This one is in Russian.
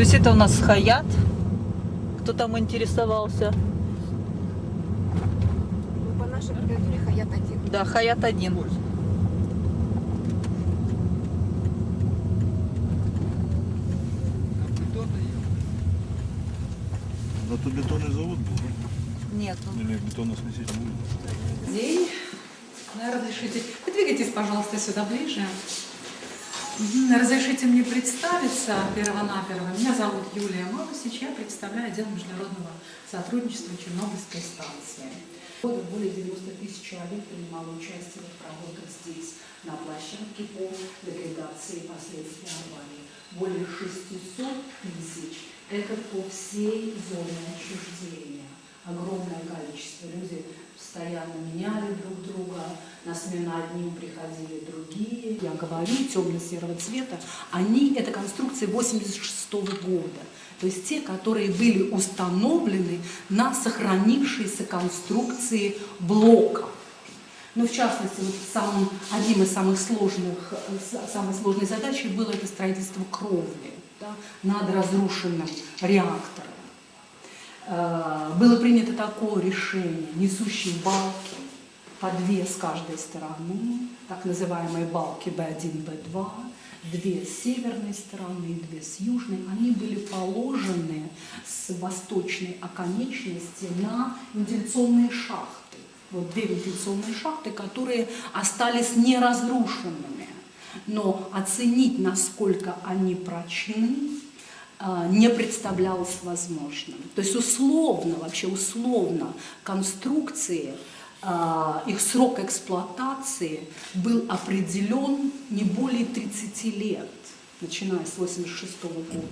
есть это у нас Хаят. Кто там интересовался? Ну, по нашей аббревиатуре Хаят 1. Да, Хаят 1. Да тут бетонный завод был, да? Нет, ну, Или бетоносмеситель будет? День. Да, разрешите. Вы двигайтесь, пожалуйста, сюда ближе. Разрешите мне представиться первонаперво. Меня зовут Юлия Малусич, я представляю отдел международного сотрудничества Чернобыльской станции. Более 90 тысяч человек принимало участие в работах здесь, на площадке по ликвидации последствий аварии. Более 600 тысяч. Это по всей зоне отчуждения. Огромное количество. Люди постоянно меняли друг друга, на смену одним приходили другие. Я говорю, темно-серого цвета, они, это конструкции 86 года. То есть те, которые были установлены на сохранившейся конструкции блока. Ну, в частности, вот самым, одним из самых сложных, э, самой сложной задачей было это строительство кровли да, над разрушенным реактором. Э, Было принято такое решение, несущие балки по две с каждой стороны, так называемые балки B1, B2, две с северной стороны, две с южной, они были положены с восточной оконечности на вентиляционные шахты. Вот две вентиляционные шахты, которые остались неразрушенными. Но оценить, насколько они прочны, не представлялось возможным. То есть условно, вообще условно конструкции, а, их срок эксплуатации был определен не более 30 лет, начиная с 1986 года.